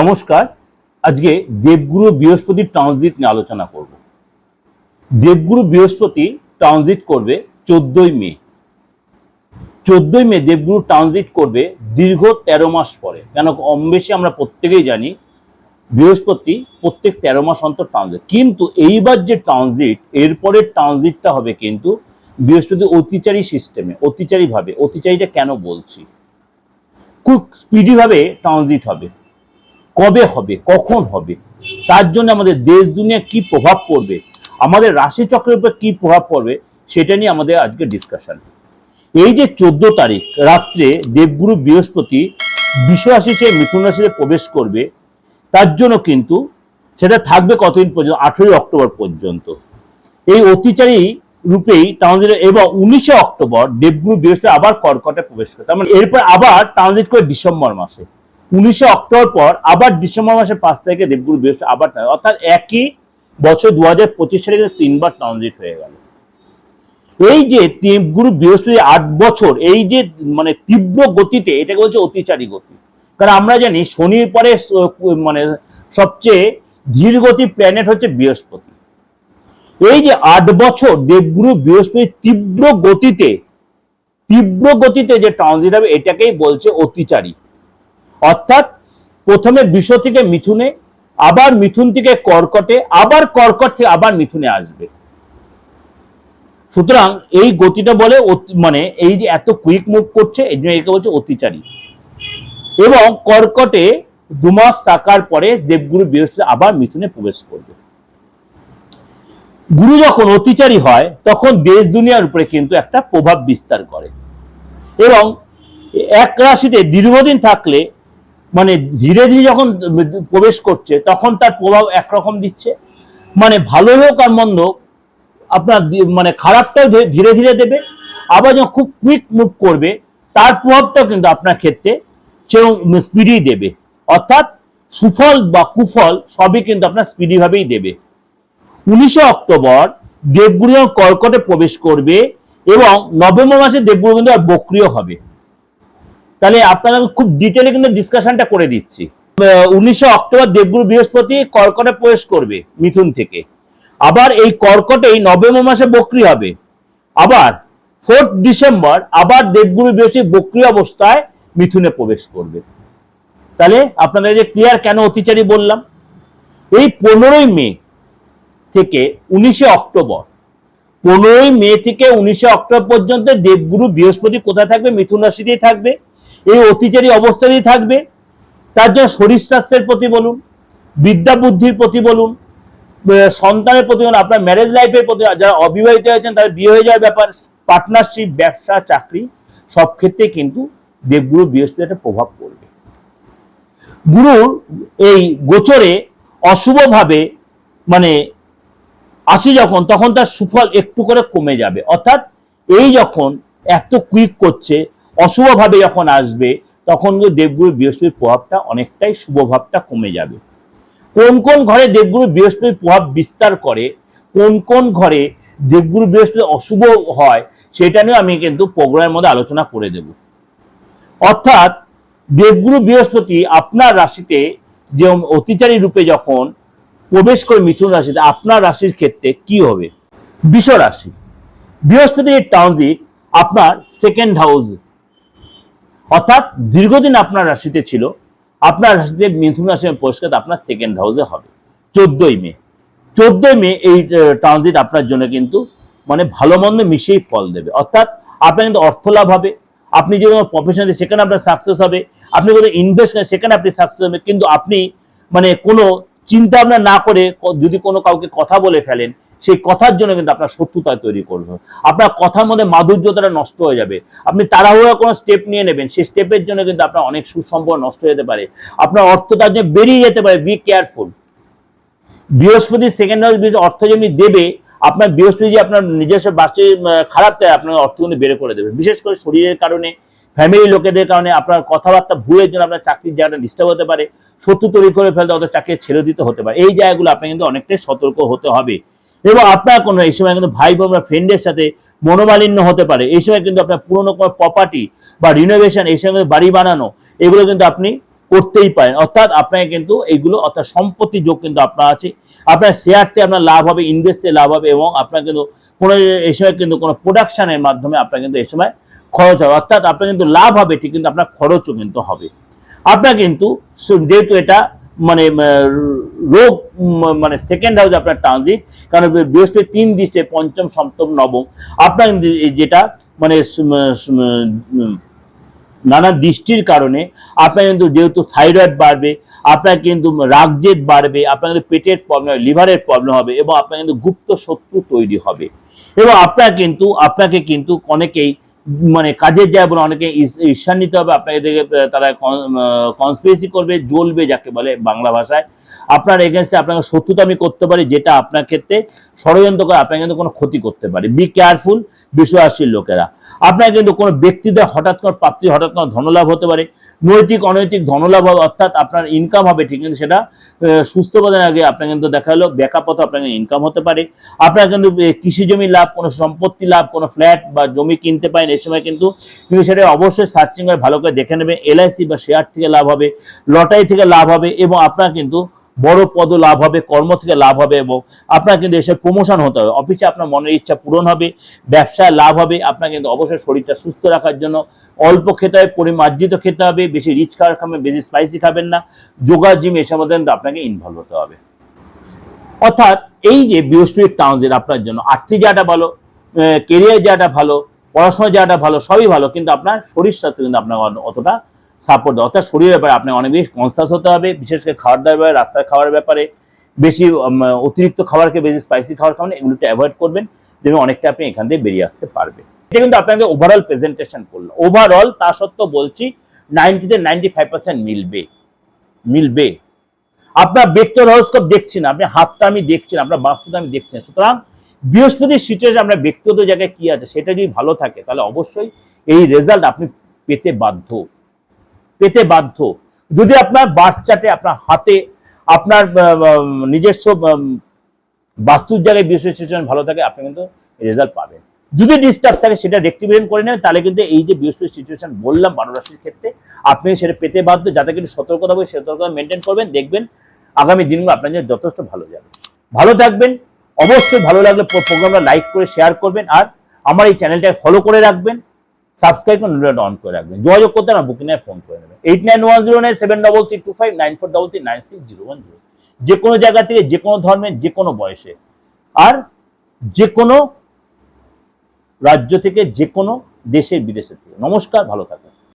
নমস্কার, আজকে দেবগুরু বৃহস্পতির ট্রানজিট নিয়ে আলোচনা করব। দেবগুরু বৃহস্পতি ট্রানজিট করবে চোদ্দই মে। চোদ্দই মে দেবগুরু ট্রানজিট করবে দীর্ঘ তেরো মাস পরে। কেন কম বেশি আমরা প্রত্যেকেই জানি, বৃহস্পতি প্রত্যেক তেরো মাস অন্তর ট্রানজিট কিন্তু এইবার যে ট্রানজিট এরপরে ট্রানজিটটা হবে কিন্তু বৃহস্পতি অতিচারী সিস্টেমে অতিচারী ভাবে অতিচারীটা কেন বলছি? খুব স্পিডি ভাবে ট্রানজিট হবে। কবে হবে, কখন হবে, তার জন্য আমাদের দেশ দুনিয়া কি প্রভাব পড়বে, আমাদের রাশি চক্রের উপর কি প্রভাব পড়বে, সেটা নিয়ে আমাদের আজকে ডিসকাশন এই যে চোদ্দ তারিখ, রাত্রে দেবগুরু বৃহস্পতি বিশ্ব রাশি চেয়ে মিথুন রাশিতে প্রবেশ করবে, তার জন্য কিন্তু সেটা থাকবে কতদিন পর্যন্ত? আঠেরোই অক্টোবর পর্যন্ত। এই অতিচারী রূপেই ট্রানজিট এবং উনিশে অক্টোবর দেবগুরু বৃহস্পতি আবার কর্কটে প্রবেশ করে, তার মানে এরপর আবার ট্রানজিট করে ডিসেম্বর মাসে। উনিশে অক্টোবর পর আবার ডিসেম্বর মাসের পাঁচ তারিখে দেবগুরু বৃহস্পতি আবার অর্থাৎ একই বছর দু হাজার পঁচিশ সালে তিনবার ট্রানজিট হয়ে গেল। এই যে দেবগুরু বৃহস্পতি আট বছর, এই যে মানে তীব্র গতিতে, এটাকে বলছে অতিচারী গতি। কারণ আমরা জানি শনির পরে মানে সবচেয়ে ধীর গতি প্ল্যানেট হচ্ছে বৃহস্পতি। এই যে আট বছর দেবগুরু বৃহস্পতি তীব্র গতিতে তীব্র গতিতে যে ট্রানজিট হবে, এটাকেই বলছে অতিচারী। অর্থাৎ প্রথমে বিষ থেকে মিথুনে, আবার মিথুন থেকে কর্কটে, আবার কর্কট থেকে আবার মিথুনে আসবে। সুতরাং এই গতিটা বলে মানে এই যে এত কুইক মুভ করছে, এই জন্য একে বলছে অতিচারী। এবং কর্কটে দু মাস থাকার পরে দেবগুরু বৃহস্পতি আবার মিথুনে প্রবেশ করবে। গুরু যখন অতিচারী হয়, তখন দেশ দুনিয়ার উপরে কিন্তু একটা প্রভাব বিস্তার করে। এবং এক রাশিতে দীর্ঘদিন থাকলে মানে ধীরে ধীরে যখন প্রবেশ করছে, তখন তার প্রভাব একরকম দিচ্ছে। মানে ভালো হোক আর মন্দ আপনার মানে খারাপটাও ধীরে- ধীরে দেবে। আবার যখন খুব কুইক মুভ করবে, তার প্রভাবটাও কিন্তু আপনার ক্ষেত্রে সেরকম স্পিডি দেবে। অর্থাৎ সুফল বা কুফল সবই কিন্তু আপনার স্পিডি ভাবেই দেবে। উনিশে অক্টোবর দেবগুরু কর্কটে প্রবেশ করবে এবং নভেম্বর মাসে দেবগুরু কিন্তু আর বক্রিয় হবে। তাহলে আপনারা খুব ডিটেলে কিন্তু ডিসকাশনটা করে দিচ্ছি। উনিশে অক্টোবর দেবগুরু বৃহস্পতি কর্কটে প্রবেশ করবে মিথুন থেকে। আবার এই কর্কটেই নভেম্বর মাসে বক্রি হবে। আবার ফোর্থ ডিসেম্বর আবার দেবগুরু বৃহস্পতি বক্রি অবস্থায় মিথুনে প্রবেশ করবে। তাহলে আপনাদের যে ক্লিয়ার কেন অতিচারী বললাম? এই পনেরোই মে থেকে উনিশে অক্টোবর, পনেরোই মে থেকে উনিশে অক্টোবর পর্যন্ত দেবগুরু বৃহস্পতি কোথায় থাকবে? মিথুন রাশিতেই থাকবে। এই অতিচারী অবস্থাতেই থাকবে। তার জন্য শরীর স্বাস্থ্যের প্রতি বলুন, বিদ্যা বুদ্ধির প্রতি বলুন সন্তানের প্রতি বলুন, আপনার ম্যারেজ লাইফের প্রতি, যারা অবিবাহিত হয়েছেন, তাদের বিয়ে হয়ে যাওয়ার ব্যাপার পার্টনারশিপ ব্যবসা, চাকরি, সব ক্ষেত্রে কিন্তু দেবগুরু বৃহস্পতি একটা প্রভাব পড়বে। গুরুর এই গোচরে অশুভভাবে মানে আসি যখন, তখন তার সুফল একটু করে কমে যাবে। অর্থাৎ এই যখন এত কুইক করছে অশুভভাবে যখন আসবে, তখন দেবগুরু বৃহস্পতির প্রভাবটা অনেকটাই শুভভাবটা কমে যাবে। কোন কোন ঘরে দেবগুরু বৃহস্পতির প্রভাব বিস্তার করে, কোন কোন ঘরে দেবগুরু বৃহস্পতি অশুভ হয়, সেটা নিয়ে আমি কিন্তু প্রোগ্রামের মধ্যে আলোচনা করে দেব। অর্থাৎ দেবগুরু বৃহস্পতি আপনার রাশিতে যে অতিচারী রূপে যখন প্রবেশ করে মিথুন রাশিতে, আপনার রাশির ক্ষেত্রে কি হবে? বিষ রাশি। বৃহস্পতির ট্রানজিট আপনার সেকেন্ড হাউস অর্থাৎ দীর্ঘদিন আপনার রাশিতে ছিল, আপনার রাশিতে মিথুন রাশি পরিষ্কার আপনার সেকেন্ড হাউসে হবে, চোদ্দই মে। চোদ্দই মে এই ট্রানজিট আপনার জন্য কিন্তু মানে ভালো মন্দ মিশেই ফল দেবে। অর্থাৎ আপনার কিন্তু অর্থ লাভ হবে, আপনি যে কোনো প্রফেশন সেখানে আপনার সাকসেস হবে, আপনি কোনো ইনভেস্ট করেন সেখানে আপনি সাকসেস হবে, কিন্তু আপনি মানে কোনো চিন্তা ভাবনা না করে যদি কোনো কাউকে কথা বলে ফেলেন সেই কথার জন্য কিন্তু আপনার শত্রুতা তৈরি করবে আপনার কথার মধ্যে মাধুর্যতাটা নষ্ট হয়ে যাবে। আপনি তাড়াহুড়া কোনো স্টেপ নিয়ে নেবেন, সেই স্টেপের জন্য কিন্তু আপনার অনেক সুসম্পর্ক নষ্ট হয়ে যেতে পারে। আপনার অর্থ তার জন্য বেরিয়ে যেতে পারে বি কেয়ারফুল বৃহস্পতি সেকেন্ড হাউস অর্থ যেমনি দেবে, আপনার বৃহস্পতি যে আপনার নিজস্ব বাচ্চা খারাপ চায় আপনার অর্থ কিন্তু বের করে দেবে। বিশেষ করে শরীরের কারণে ফ্যামিলি লোকেদের কারণে আপনার কথাবার্তা ভুলের জন্য আপনার চাকরির জায়গাটা ডিস্টার্ব হতে পারে, শত্রু তৈরি করে ফেলতে হয়তো চাকরি ছেড়ে দিতে হতে পারে। এই জায়গাগুলো আপনার কিন্তু অনেকটাই সতর্ক হতে হবে। এবং আপনার কোনো, এই সময় কিন্তু ভাই বোন বা ফ্রেন্ডের সাথে মনোমালিন্য হতে পারে। এই সময় কিন্তু আপনার পুরনো কোনো প্রপার্টি বা রিনোভেশন এই সময় বাড়ি বানানো, এগুলো কিন্তু আপনি করতেই পারেন। অর্থাৎ আপনাকে কিন্তু এইগুলো অর্থাৎ সম্পত্তি যোগ কিন্তু আপনার আছে। আপনার শেয়ারতে আপনার লাভ হবে ইনভেস্টে লাভ হবে এবং আপনার কিন্তু কোনো, এই সময় কিন্তু কোনো প্রোডাকশানের মাধ্যমে আপনার কিন্তু এই সময় খরচ হবে। অর্থাৎ আপনার কিন্তু লাভ হবে, ঠিক কিন্তু আপনার খরচও কিন্তু হবে। আপনার কিন্তু, যেহেতু এটা মানে রোগ মানে সেকেন্ড হাউস আপনার ট্রানজিট কারণ বৃহস্পতি তিন দৃষ্টে পঞ্চম, সপ্তম, নবম। আপনার যেটা মানে নানা দৃষ্টির কারণে আপনার কিন্তু যেহেতু থাইরয়েড বাড়বে, আপনার কিন্তু রাগজেদ বাড়বে, আপনার কিন্তু পেটের প্রবলেম লিভারের প্রবলেম হবে এবং আপনার কিন্তু গুপ্ত শত্রু তৈরি হবে। এবং আপনার কিন্তু, আপনাকে কিন্তু অনেকেই মানে কাজের বলে অনেকে ঈর্ষা নিতে হবে, আপনাকে তারা কনস্পিরেসি করবে, জ্বলবে যাকে বলে বাংলা ভাষায়। আপনার এগেনস্টে আপনাকে শত্রুতা আমি করতে পারি, যেটা আপনার ক্ষেত্রে ষড়যন্ত্র করে আপনাকে কিন্তু কোনো ক্ষতি করতে পারে। বি কেয়ারফুল বিশ্বাসীর লোকেরা। আপনার কিন্তু কোনো ব্যক্তিদের হঠাৎ করে প্রাপ্তি হঠাৎ করে ধনলাভ হতে পারে। নৈতিক, অনৈতিক ধনলাভ অর্থাৎ আপনার ইনকাম হবে ঠিক কিন্তু সেটা সুস্থ বোধের আগে আপনার কিন্তু দেখা হলো ব্যাকআপত আপনাকে ইনকাম হতে পারে। আপনার কিন্তু কৃষি জমি লাভ, কোনো সম্পত্তি লাভ, কোনো ফ্ল্যাট বা জমি কিনতে পারেন এই সময় কিন্তু কিন্তু সেটা অবশ্যই সার্চিং করে ভালো করে দেখে নেবে এলআইসি বা শেয়ার থেকে লাভ হবে লটারি থেকে লাভ হবে এবং আপনার কিন্তু বড় পদ লাভ হবে, কর্ম থেকে লাভ হবে এবং আপনার কিন্তু এসে প্রমোশন হতে হবে। অফিসে আপনার মনের ইচ্ছা পূরণ হবে, ব্যবসায় লাভ হবে, আপনার কিন্তু অবশ্যই শরীরটা সুস্থ রাখার জন্য অল্প খেতে হবে পরিমার্জিত খেতে হবে, বেশি রিচ খাবার খাবেন, বেশি স্পাইসি খাবেন না। যোগা জিম এসব আপনাকে ইনভলভ হতে হবে। অর্থাৎ এই যে বৃহস্পতির ট্রানজিট আপনার জন্য, আর্থিক যাটা ভালো কেরিয়ার যাটা ভালো পড়াশোনা যাটা ভালো, সবই ভালো, কিন্তু আপনার শরীর স্বাস্থ্য কিন্তু আপনার অতটা সাপোর্ট দেয়। অর্থাৎ শরীরের ব্যাপারে আপনার অনেক বেশি কনসাস হতে হবে, বিশেষ করে খাওয়ার দাওয়ার ব্যাপারে, রাস্তার খাওয়ার ব্যাপারে, বেশি অতিরিক্ত খাবারকে বেশি স্পাইসি খাবার খাবেন এগুলোকে অ্যাভয়েড করবেন, যেন অনেকটা আপনি এখান থেকে বেরিয়ে আসতে পারবেন। এটা কিন্তু আপনাকে ওভারঅল প্রেজেন্টেশন করল ওভারঅল তা সত্ত্বেও বলছি নাইনটিতে নাইনটি ফাইভ পার্সেন্ট মিলবে। মিলবে। আপনার ব্যক্তি হরস্কোপ দেখছি না, আপনি হাতটা আমি দেখছি না, আপনার বাস্তুটা আমি দেখছি না। সুতরাং, বৃহস্পতির সিচুয়েশন আপনার ব্যক্তিগত জায়গায় কি আছে, সেটা যদি ভালো থাকে, তাহলে অবশ্যই এই রেজাল্ট আপনি পেতে বাধ্য। পেতে বাধ্য। যদি আপনার বাচ্চাটে আপনার হাতে, আপনার নিজস্ব বাস্তুর জায়গায় বৃহস্পতি সিচুয়েশন ভালো থাকে, আপনি কিন্তু রেজাল্ট পাবেন। যদি ডিস্টার্ব থাকে, সেটা রেক্টিফিকেশন করে নেবেন, তাহলে কিন্তু এই যে বৃহস্পতি সিচুয়েশন বললাম বারো রাশির ক্ষেত্রে, আপনি সেটা পেতে বাধ্য, যাতে কিন্তু সতর্কতা হবে সতর্কতা মেনটেন করবেন, দেখবেন আগামী দিনগুলো আপনার জন্য যথেষ্ট ভালো যাবে। ভালো থাকবেন, অবশ্যই ভালো লাগলে প্রোগ্রামটা লাইক করে শেয়ার করবেন, আর আমার এই চ্যানেলটাকে ফলো করে রাখবেন সাবস্ক্রাইব করে নোটিফিকেশন অন করে রাখবেন। যোগাযোগ করতে আমার বুকিং ফোন করে নেবেন। Eight nine one zero nine seven double three two five nine four double three nine six zero one zero যে কোনো জায়গা থেকে, যে কোনো ধর্মের, যে কোনো বয়সে, আর যে কোনো রাজ্য থেকে যে কোনো দেশের বিদেশের থেকে। নমস্কার ভালো থাকবেন